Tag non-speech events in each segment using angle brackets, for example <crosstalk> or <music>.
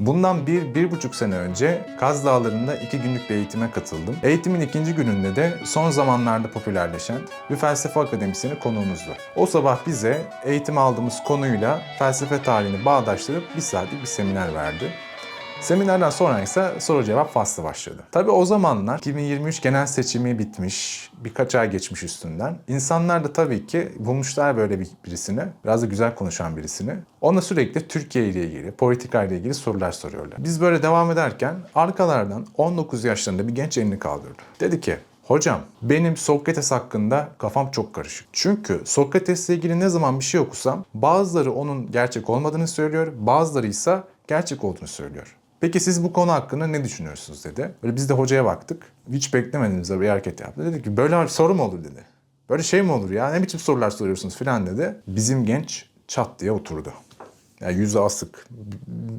Bundan bir, bir buçuk sene önce Kaz Dağları'nda iki günlük bir eğitime katıldım. Eğitimin ikinci gününde de son zamanlarda popülerleşen bir felsefe akademisyeni konuğumuz var. O sabah bize eğitim aldığımız konuyla felsefe tarihini bağdaştırıp bir saatlik bir seminer verdi. Seminerden sonra ise soru cevap faslı başladı. Tabii o zamanlar 2023 genel seçimi bitmiş, birkaç ay geçmiş üstünden. İnsanlar da tabii ki bulmuşlar böyle bir birisini, biraz da güzel konuşan birisini. Ona sürekli Türkiye ile ilgili, politika ile ilgili sorular soruyorlar. Biz böyle devam ederken arkalardan 19 yaşlarında bir genç elini kaldırdı. Dedi ki, Hocam benim Sokrates hakkında kafam çok karışık. Çünkü Sokrates'le ilgili ne zaman bir şey okusam bazıları onun gerçek olmadığını söylüyor, bazıları ise gerçek olduğunu söylüyor. Peki siz bu konu hakkında ne düşünüyorsunuz dedi. Böyle biz de hocaya baktık. Hiç beklemediğimizde bir hareket yaptı. Dedi ki böyle soru mu olur dedi. Böyle şey mi olur ya ne biçim sorular soruyorsunuz filan dedi. Bizim genç çat diye oturdu. Yani yüzü asık.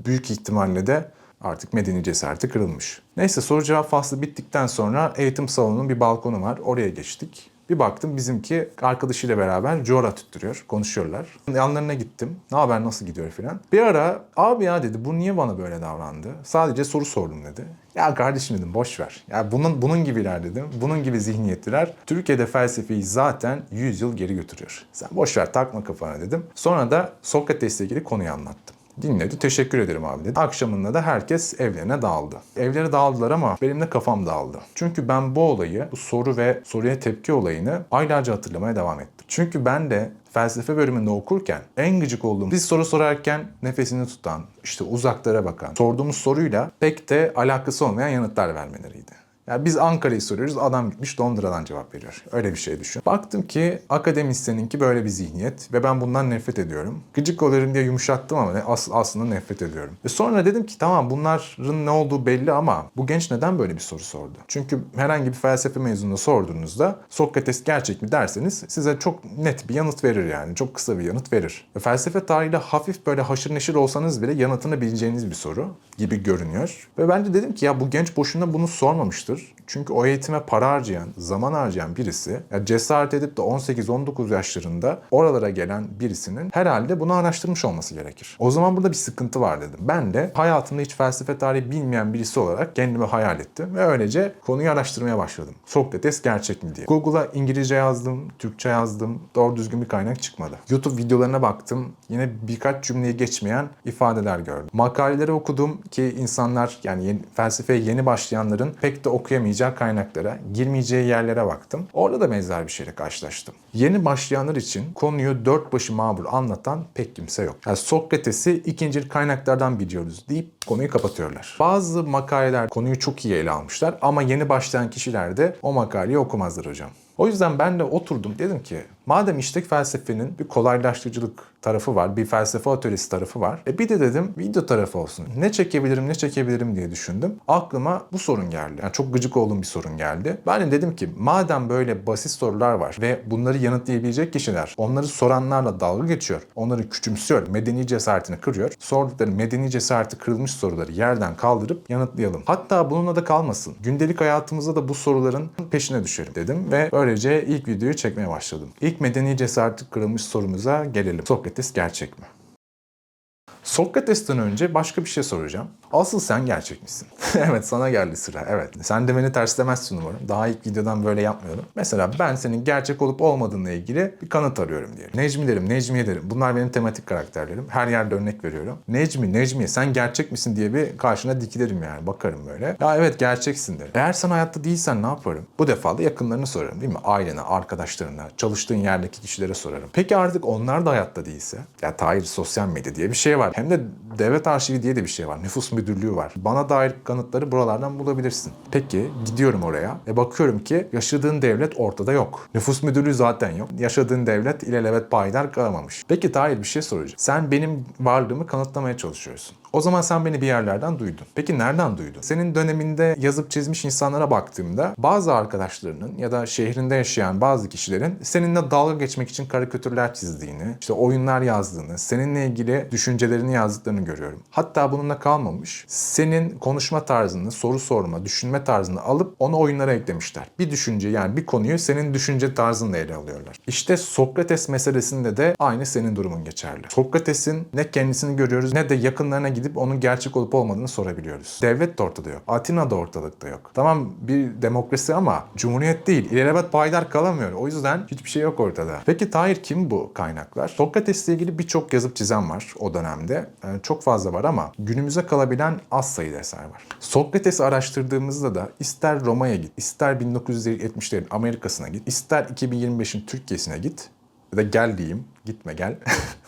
Büyük ihtimalle de artık medeni cesareti kırılmış. Neyse soru cevap faslı bittikten sonra eğitim salonunun bir balkonu var. Oraya geçtik. Bir baktım bizimki arkadaşıyla beraber coğra tüttürüyor. Konuşuyorlar. Yanlarına gittim. Ne haber nasıl gidiyor filan. Bir ara abi ya dedi bu niye bana böyle davrandı? Sadece soru sordum dedi. Ya kardeşim dedim boş ver. Ya bunun bunun gibiler dedim. Bunun gibi zihniyetliler Türkiye'de felsefeyi zaten 100 yıl geri götürüyor. Sen boş ver takma kafana dedim. Sonra da Sokrates'le ilgili konuyu anlattım. Dinledi. Teşekkür ederim abi dedi. Akşamında da herkes evlerine dağıldı. Evlere dağıldılar ama benim de kafam dağıldı. Çünkü ben bu olayı, bu soru ve soruya tepki olayını aylarca hatırlamaya devam ettim. Çünkü ben de felsefe bölümünde okurken en gıcık olduğum biz soru sorarken nefesini tutan, işte uzaklara bakan, sorduğumuz soruyla pek de alakası olmayan yanıtlar vermeleriydi. Ya biz Ankara'yı soruyoruz, adam gitmiş Londra'dan cevap veriyor. Öyle bir şey düşün. Baktım ki akademisyeninki böyle bir zihniyet ve ben bundan nefret ediyorum. Gıcık olurum diye yumuşattım ama as- aslında nefret ediyorum. Ve sonra dedim ki tamam bunların ne olduğu belli ama bu genç neden böyle bir soru sordu? Çünkü herhangi bir felsefe mezununa sorduğunuzda Sokrates gerçek mi derseniz size çok net bir yanıt verir yani. Çok kısa bir yanıt verir. Ve felsefe tarihiyle hafif böyle haşır neşir olsanız bile yanıtını bileceğiniz bir soru gibi görünüyor. Ve ben de dedim ki ya bu genç boşuna bunu sormamıştır. Çünkü o eğitime para harcayan, zaman harcayan birisi ya cesaret edip de 18-19 yaşlarında oralara gelen birisinin herhalde bunu araştırmış olması gerekir. O zaman burada bir sıkıntı var dedim. Ben de hayatımda hiç felsefe tarihi bilmeyen birisi olarak kendimi hayal ettim ve öylece konuyu araştırmaya başladım. Sokrates gerçek mi diye. Google'a İngilizce yazdım, Türkçe yazdım. Doğru düzgün bir kaynak çıkmadı. YouTube videolarına baktım. Yine birkaç cümleyi geçmeyen ifadeler gördüm. Makaleleri okudum ki insanlar yani yeni, felsefeye yeni başlayanların pek de okuyamayacağı kaynaklara, girmeyeceği yerlere baktım. Orada da benzer bir şeyle karşılaştım. Yeni başlayanlar için konuyu dört başı mamur anlatan pek kimse yok. Yani Sokrates'i ikinci kaynaklardan biliyoruz deyip konuyu kapatıyorlar. Bazı makaleler konuyu çok iyi ele almışlar ama yeni başlayan kişiler de o makaleyi okumazlar hocam. O yüzden ben de oturdum dedim ki madem iştek felsefenin bir kolaylaştırıcılık tarafı var, bir felsefe atölyesi tarafı var. E bir de dedim video tarafı olsun. Ne çekebilirim, ne çekebilirim diye düşündüm. Aklıma bu sorun geldi. Yani çok gıcık olduğum bir sorun geldi. Ben de dedim ki madem böyle basit sorular var ve bunları yanıtlayabilecek kişiler onları soranlarla dalga geçiyor. Onları küçümsüyor. Medeni cesaretini kırıyor. Sordukları medeni cesareti kırılmış soruları yerden kaldırıp yanıtlayalım. Hatta bununla da kalmasın. Gündelik hayatımızda da bu soruların peşine düşelim dedim ve böylece ilk videoyu çekmeye başladım. İlk medeni cesareti kırılmış sorumuza gelelim. Sokrates gerçek mi? Sokrates'ten önce başka bir şey soracağım. Asıl sen gerçek misin? <laughs> evet sana geldi sıra. Evet. Sen de beni terslemezsin umarım. Daha ilk videodan böyle yapmıyorum. Mesela ben senin gerçek olup olmadığınla ilgili bir kanıt arıyorum diyelim. Necmi derim, Necmiye derim. Bunlar benim tematik karakterlerim. Her yerde örnek veriyorum. Necmi, Necmiye sen gerçek misin diye bir karşına dikilirim yani. Bakarım böyle. Ya evet gerçeksin derim. Eğer sen hayatta değilsen ne yaparım? Bu defa da yakınlarını sorarım değil mi? Ailene, arkadaşlarına, çalıştığın yerdeki kişilere sorarım. Peki artık onlar da hayatta değilse? Ya Tahir sosyal medya diye bir şey var. Hem de devlet arşivi diye de bir şey var. Nüfus müdürlüğü var. Bana dair kanıtları buralardan bulabilirsin. Peki gidiyorum oraya ve bakıyorum ki yaşadığın devlet ortada yok. Nüfus müdürlüğü zaten yok. Yaşadığın devlet ilelebet payidar kalamamış. Peki Tahir bir şey soracağım. Sen benim varlığımı kanıtlamaya çalışıyorsun. O zaman sen beni bir yerlerden duydun. Peki nereden duydun? Senin döneminde yazıp çizmiş insanlara baktığımda bazı arkadaşlarının ya da şehrinde yaşayan bazı kişilerin seninle dalga geçmek için karikatürler çizdiğini, işte oyunlar yazdığını, seninle ilgili düşüncelerini yazdıklarını görüyorum. Hatta bununla kalmamış. Senin konuşma tarzını, soru sorma, düşünme tarzını alıp onu oyunlara eklemişler. Bir düşünce yani bir konuyu senin düşünce tarzınla ele alıyorlar. İşte Sokrates meselesinde de aynı senin durumun geçerli. Sokrates'in ne kendisini görüyoruz ne de yakınlarına gidip onun gerçek olup olmadığını sorabiliyoruz. Devlet de ortada yok. Atina da ortalıkta yok. Tamam bir demokrasi ama cumhuriyet değil. İlelebet payidar kalamıyor. O yüzden hiçbir şey yok ortada. Peki Tahir kim bu kaynaklar? Sokrates'le ilgili birçok yazıp çizen var o dönemde. Yani çok fazla var ama günümüze kalabilen az sayıda eser var. Sokrates'i araştırdığımızda da ister Roma'ya git, ister 1970'lerin Amerika'sına git, ister 2025'in Türkiye'sine git ya da gel diyeyim, gitme gel. <laughs>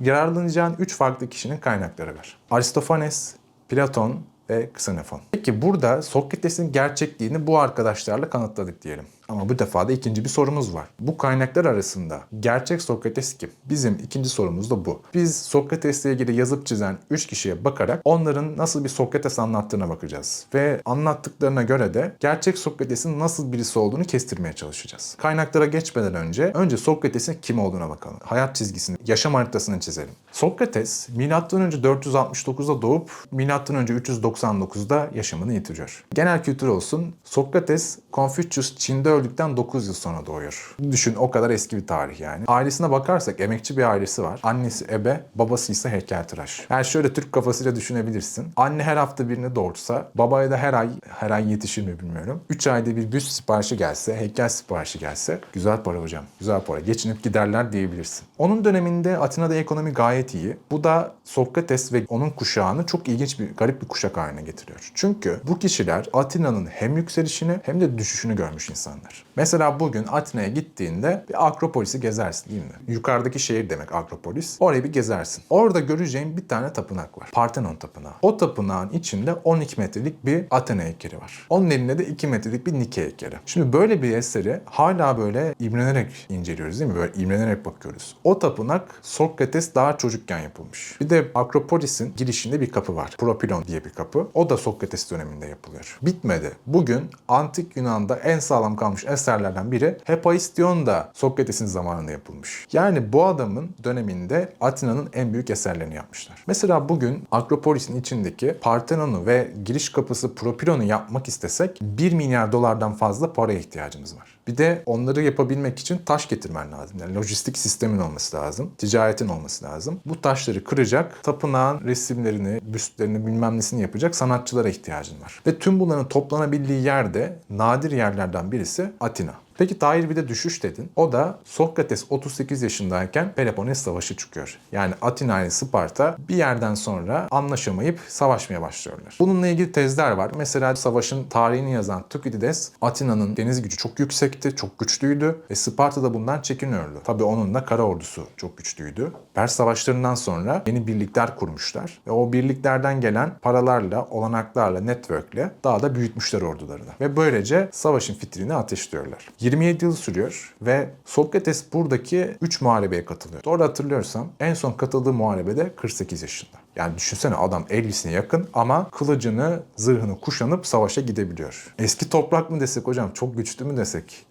Yararlanacağın 3 farklı kişinin kaynakları var. Aristofanes, Platon ve Xenofon. Peki burada Sokrates'in gerçekliğini bu arkadaşlarla kanıtladık diyelim. Ama bu defa da ikinci bir sorumuz var. Bu kaynaklar arasında gerçek Sokrates kim? Bizim ikinci sorumuz da bu. Biz Sokrates'le ilgili yazıp çizen 3 kişiye bakarak onların nasıl bir Sokrates anlattığına bakacağız. Ve anlattıklarına göre de gerçek Sokrates'in nasıl birisi olduğunu kestirmeye çalışacağız. Kaynaklara geçmeden önce önce Sokrates'in kim olduğuna bakalım. Hayat çizgisini, yaşam haritasını çizelim. Sokrates M.Ö. 469'da doğup M.Ö. 399'da yaşamını yitiriyor. Genel kültür olsun Sokrates Confucius Çin'de öldükten 9 yıl sonra doğuyor. Düşün o kadar eski bir tarih yani. Ailesine bakarsak emekçi bir ailesi var. Annesi ebe, babası ise heykeltıraş. Yani şöyle Türk kafasıyla düşünebilirsin. Anne her hafta birini doğursa, babaya da her ay, her ay yetişir mi bilmiyorum. 3 ayda bir büst siparişi gelse, heykel siparişi gelse güzel para hocam. Güzel para. Geçinip giderler diyebilirsin. Onun döneminde Atina'da ekonomi gayet iyi. Bu da Sokrates ve onun kuşağını çok ilginç bir, garip bir kuşak haline getiriyor. Çünkü bu kişiler Atina'nın hem yükselişini hem de düşüşünü görmüş insanlar. Mesela bugün Atina'ya gittiğinde bir Akropolis'i gezersin değil mi? Yukarıdaki şehir demek Akropolis. Orayı bir gezersin. Orada göreceğin bir tane tapınak var. Parthenon tapınağı. O tapınağın içinde 12 metrelik bir Athena heykeli var. Onun elinde de 2 metrelik bir Nike heykeli. Şimdi böyle bir eseri hala böyle imrenerek inceliyoruz değil mi? Böyle imrenerek bakıyoruz. O tapınak Sokrates daha çocukken yapılmış. Bir de Akropolis'in girişinde bir kapı var. Propylon diye bir kapı. O da Sokrates döneminde yapılıyor. Bitmedi. Bugün antik Yunan'da en sağlam kalmış eserlerden biri Hephaistion da Sokrates'in zamanında yapılmış. Yani bu adamın döneminde Atina'nın en büyük eserlerini yapmışlar. Mesela bugün Akropolis'in içindeki Partenon'u ve giriş kapısı Propylon'u yapmak istesek 1 milyar dolardan fazla paraya ihtiyacımız var. Bir de onları yapabilmek için taş getirmen lazım. Yani lojistik sistemin olması lazım. Ticaretin olması lazım. Bu taşları kıracak, tapınağın resimlerini, büstlerini bilmem nesini yapacak sanatçılara ihtiyacın var. Ve tüm bunların toplanabildiği yerde nadir yerlerden birisi Atina. Peki Tahir bir de düşüş dedin. O da Sokrates 38 yaşındayken Peloponnes Savaşı çıkıyor. Yani Atina ile Sparta bir yerden sonra anlaşamayıp savaşmaya başlıyorlar. Bununla ilgili tezler var. Mesela savaşın tarihini yazan Thukydides, Atina'nın deniz gücü çok yüksekti, çok güçlüydü ve Sparta da bundan çekiniyordu. Tabii onun da kara ordusu çok güçlüydü. Pers savaşlarından sonra yeni birlikler kurmuşlar ve o birliklerden gelen paralarla, olanaklarla, networkle daha da büyütmüşler ordularını. Ve böylece savaşın fitrini ateşliyorlar. 27 yıl sürüyor ve Sokrates buradaki 3 muharebeye katılıyor. Doğru hatırlıyorsam en son katıldığı muharebede 48 yaşında. Yani düşünsene adam 50'sine yakın ama kılıcını, zırhını kuşanıp savaşa gidebiliyor. Eski toprak mı desek hocam, çok güçlü mü desek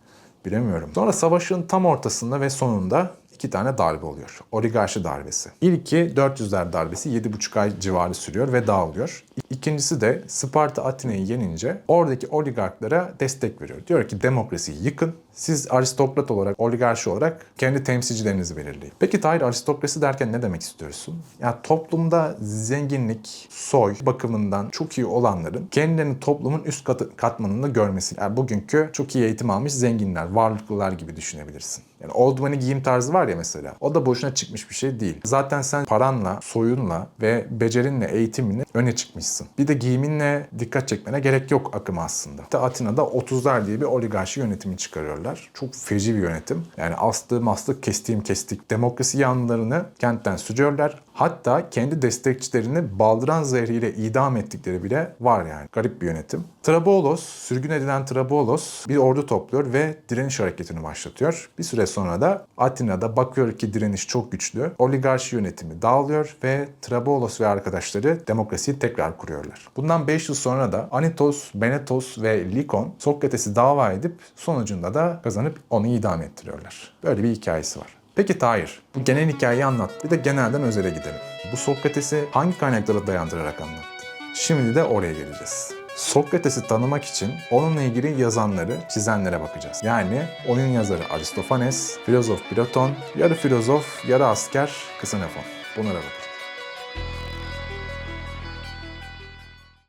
bilemiyorum. Sonra savaşın tam ortasında ve sonunda iki tane darbe oluyor. Oligarşi darbesi. İlki 400'ler darbesi 7,5 ay civarı sürüyor ve dağılıyor. İkincisi de Sparta Atina'yı yenince oradaki oligarklara destek veriyor. Diyor ki demokrasiyi yıkın. Siz aristokrat olarak, oligarşi olarak kendi temsilcilerinizi belirleyin. Peki Tahir aristokrasi derken ne demek istiyorsun? Ya toplumda zenginlik, soy bakımından çok iyi olanların kendilerini toplumun üst katı, katmanında görmesi. Yani bugünkü çok iyi eğitim almış zenginler, varlıklılar gibi düşünebilirsin. Yani old money giyim tarzı var ya mesela. O da boşuna çıkmış bir şey değil. Zaten sen paranla, soyunla ve becerinle, eğitiminle öne çıkmışsın. Bir de giyiminle dikkat çekmene gerek yok akımı aslında. İşte Atina'da 30'lar diye bir oligarşi yönetimi çıkarıyorlar. Çok feci bir yönetim. Yani astığım astık, kestiğim kestik. Demokrasi yanlarını kentten sürüyorlar. Hatta kendi destekçilerini baldıran zehriyle idam ettikleri bile var yani. Garip bir yönetim. Trabolos, sürgün edilen Trabolos bir ordu topluyor ve direniş hareketini başlatıyor. Bir süre sonra da Atina'da bakıyor ki direniş çok güçlü. Oligarşi yönetimi dağılıyor ve Trabolos ve arkadaşları demokrasiyi tekrar kuruyorlar. Bundan 5 yıl sonra da Anitos, Benetos ve Likon Sokrates'i dava edip sonucunda da kazanıp onu idam ettiriyorlar. Böyle bir hikayesi var. Peki Tahir, bu genel hikayeyi anlat. Bir de genelden özele gidelim. Bu Sokrates'i hangi kaynaklara dayandırarak anlattın? Şimdi de oraya geleceğiz. Sokrates'i tanımak için onunla ilgili yazanları, çizenlere bakacağız. Yani onun yazarı Aristofanes, filozof Platon, yarı filozof, yarı asker Ksenofon. Bunlara bakacağız.